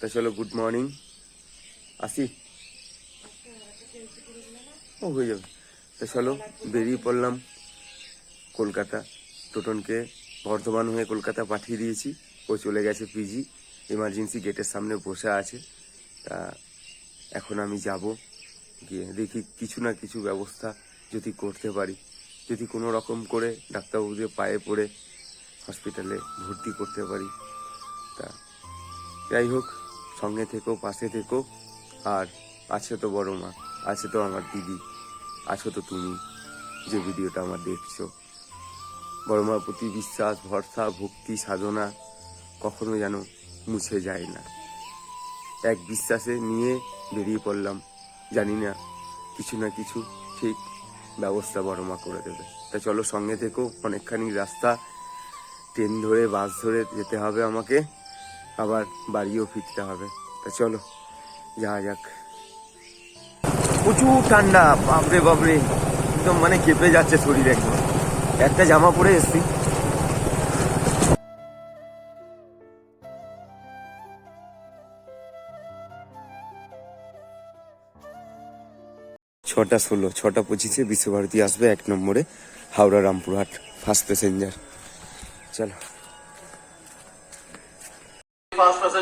তা চলো good morning আসি ও হয়ে যাবে। তা চলো বেরিয়ে পড়লাম কলকাতা। টোটনকে বর্ধমান হয়ে কলকাতা পাঠিয়ে দিয়েছি। ও চলে গেছে পিজি এমার্জেন্সি গেটের সামনে বসে আছে। তা এখন আমি যাব গিয়ে দেখি কিছু না কিছু ব্যবস্থা যদি করতে পারি। যদি কোনো রকম করে ডাক্তারবাবুদের পায়ে পড়ে হসপিটালে ভর্তি করতে পারি। তা যাই হোক সঙ্গে থেকো, পাশে থেকো। আর আছে তো বড় মা আছে তো আমার দিদি আছো তো তুমি যে ভিডিওটা আমার দেখছ। বড় মার প্রতি বিশ্বাস, ভরসা, ভক্তি, সাধনা কখনো যেন মুছে যায় না। এক বিশ্বাসে নিয়ে বেরিয়ে পড়লাম। জানি না, কিছু না কিছু ঠিক ব্যবস্থা বড় মা করে দেবে। তা চলো সঙ্গে থেকেও অনেকখানি রাস্তা, ট্রেন ধরে, বাস ধরে যেতে হবে আমাকে। আবার বাড়িও ফিরতে হবে। তা চলো, যাওয়া যাক। প্রচুর ঠান্ডা, বাপরে বাপরে। একদম মানে কেঁপে যাচ্ছে শরীর একদম। একটা জামা পরে এসছি। ছটা ষোলো, ছটা পঁচিশে বিশ্বভারতী আসবে এক নম্বরে হাওড়া রামপুরহাট ফার্স্ট প্যাসেঞ্জার চলো।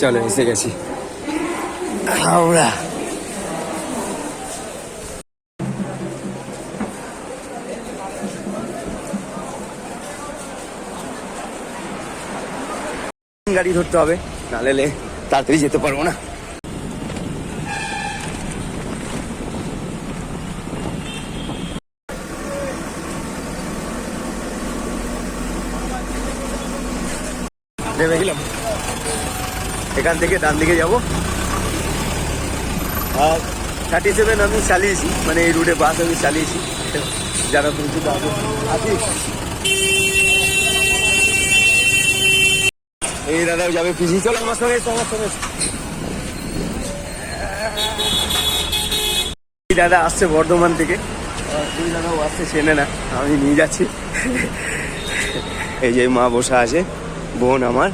চলো এসে গেছি। হাওড়া। গাড়ি ধরতে হবে নাহলে তাড়াতাড়ি যেতে পারব না। নেমে এখান থেকে ডান দিকে যাব। আর থার্টি সেভেন আমি চালিয়েছি মানে এই রুটে বাস আমি চালিয়েছি। যারা আছে। এই দাদা যাবে পিছিয়ে চলো আমার সঙ্গে আমার সঙ্গে। দাদা আসছে বর্ধমান থেকে। দুই দাদাও আসছে, চেনে না, আমি নিয়ে যাচ্ছি। এই যে মা বসে আছে, বোন আমার।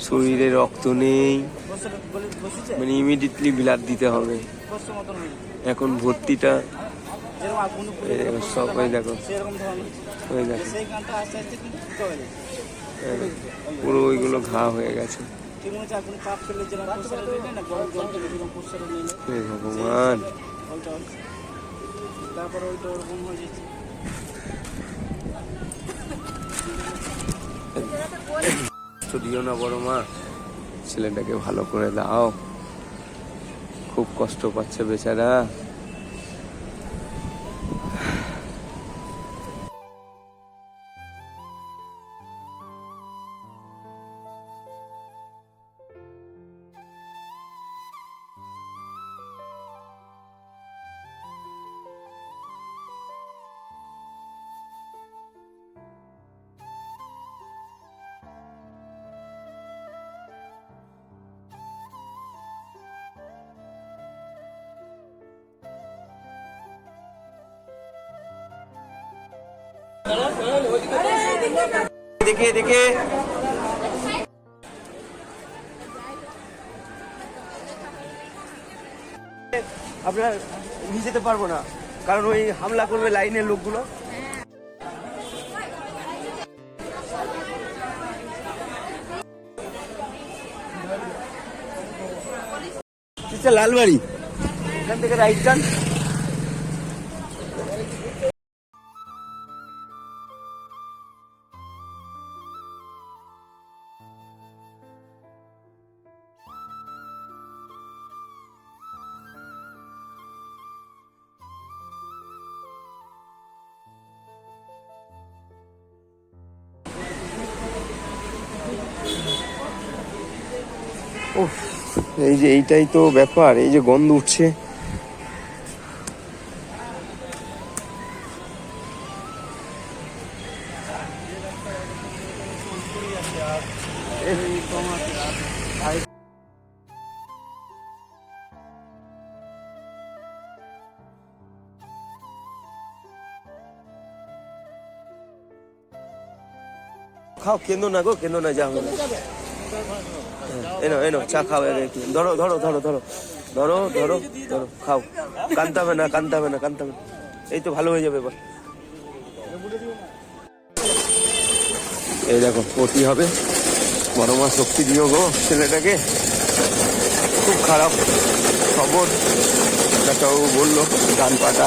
শরীরে রক্ত নেই। মানে ইমিডিয়েটলি ব্লাড দিতে হবে। এখন ভর্তিটা সব হয়ে দেখো। হয়ে দেখো পুরো ওইগুলো ঘা হয়ে গেছে। ভগবান। তারপরে ওইটা ওরকম হয়ে যাচ্ছে। তো দিও না বড় মা। ছেলেটাকে ভালো করে দাও। খুব কষ্ট পাচ্ছে বেচারা। দেখে দেখে আপনার নিয়ে যেতে পারব না কারণ ওই হামলা করবে লাইনের লোকগুলো লালবাড়ি এখান থেকে রাইট টান এই যে এইটাই তো ব্যাপার, এই যে গন্ধ উঠছে। খাও, কেন না গো, কেন না যাও। এনো এনো চা খাও একটু ধরো ধরো ধরো ধরো। ধরো ধরো ধরো, খাও। কানতে হবে না কানতে হবে না কানতে হবে। এই তো ভালো হয়ে যাবে এবার। এই দেখো পটি হবে? বড় মা শক্তি দিও গো, ছেলেটাকে। খুব খারাপ খবর। ডাক্তারবাবু বলল গান পাটা।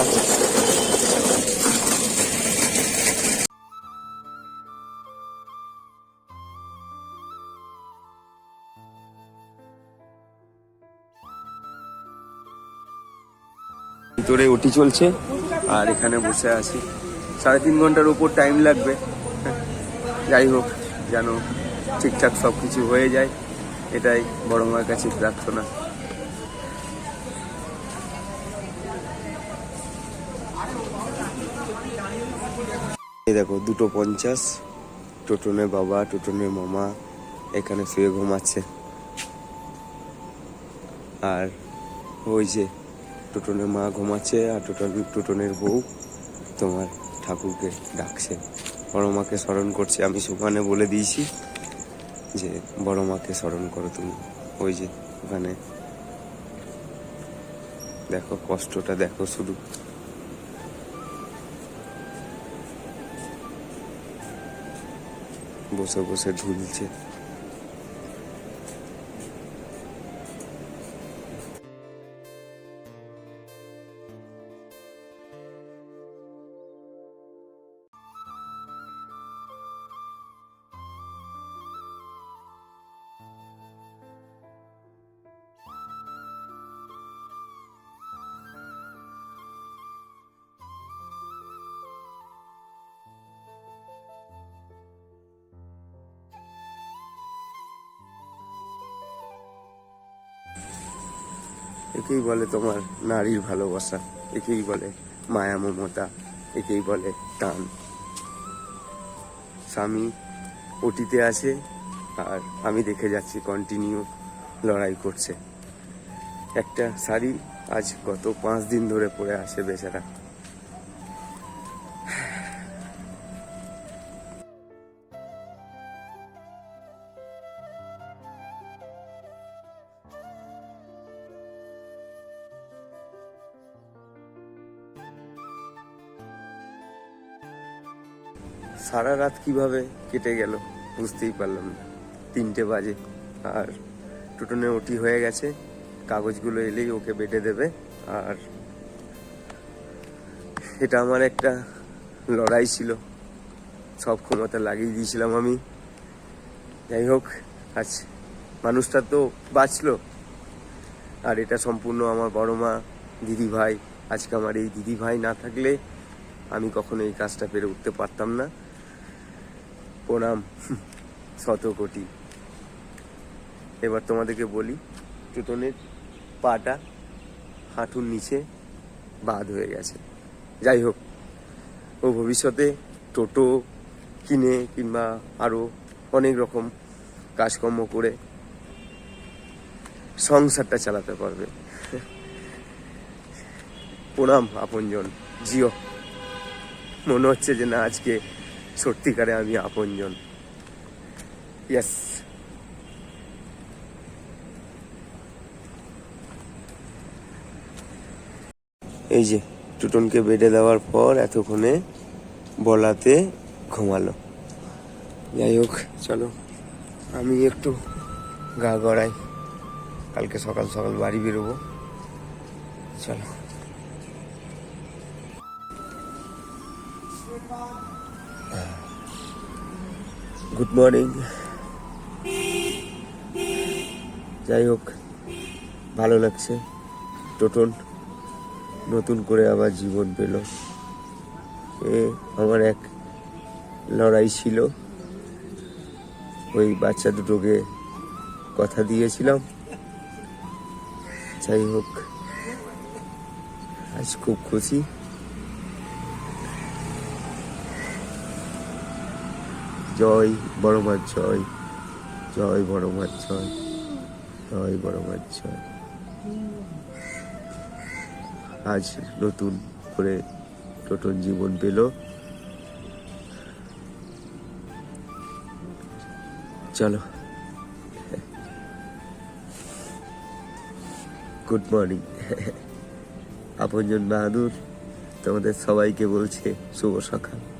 ভিতরে ওটি চলছে, আর এখানে বসে আছি। সাড়ে তিন ঘণ্টার উপর টাইম লাগবে। যাই হোক, যেন ঠিকঠাক সব কিছু হয়ে যায়, এটাই বড় মায়ের কাছে প্রার্থনা। দেখো, দুটো পঞ্চাশ টোটনের বাবা টোটনের মামা, এখানে শুয়ে ঘুমাচ্ছে। আর ওই যে টোটনের মা ঘুমাচ্ছে আর টোটন, টোটনের বউ তোমার ঠাকুরকে ডাকছে। বড় মাকে স্মরণ করছে, আমি সুখানে বলে দিয়েছি যে, বড় মাকে স্মরণ করো তুমি। ওই যে, ওখানে। দেখো, কষ্টটা দেখো শুধু। বসে বসে ঝুলছে। একেই বলে তোমার নারীর ভালোবাসা, একেই বলে মায়া, মমতা, একেই বলে টান। স্বামী ওটিতে আছে, আর আমি দেখে যাচ্ছি কন্টিনিউ লড়াই করছে। একটা শাড়ি আজ গত পাঁচ দিন ধরে পরে আসে বেচারা। সারা রাত কীভাবে কেটে গেল বুঝতেই পারলাম না। তিনটে বাজে আর টুটনে ওটি হয়ে গেছে। কাগজগুলো এলেই ওকে বেটে দেবে আর এটা আমার একটা লড়াই ছিল। সব ক্ষমতা লাগিয়ে দিয়েছিলাম আমি। যাই হোক, আজ মানুষটা তো বাঁচলো। আর এটা সম্পূর্ণ আমার বড় মা, দিদি ভাই। আজকে আমার এই দিদি ভাই না থাকলে আমি কখনো এই কাজটা পেরে উঠতে পারতাম না। প্রণাম। শত কোটি। এবার তোমাদেরকে বলি টুটনের পাটা হাঁটুর নিচে বাদ হয়ে গেছে। যাই হোক, ও ভবিষ্যতে টোটো কিনে কিংবা আরও অনেক রকম কাজকর্ম করে সংসারটা চালাতে পারবে। প্রণাম আপনজন। জিও। মনে হচ্ছে যে না, আজকে সত্যিকারে আমি আপনজন। ইয়েস এই যে, টুটনকে বেডে দেওয়ার পর এতক্ষণে বলাতে ঘুমালো। যাই হোক, চলো। আমি একটু গা গড়াই। কালকে সকাল সকাল বাড়ি বেরোবো। চলো। গুড মর্নিং যাই হোক ভালো লাগছে। টোটন নতুন করে আবার জীবন পেল। এ আমার এক লড়াই ছিল। ওই বাচ্চা দুটোকে কথা দিয়েছিলাম। যাই হোক আজ খুব খুশি। জয় বড় মাছ জয় জয় বড় মাছ জয় জয় বড় মাছ জয়। আজ নতুন করে টোটন জীবন পেল। চলো। গুড মর্নিং আপনজন বাহাদুর, তোমাদের সবাইকে বলছে শুভ সকাল।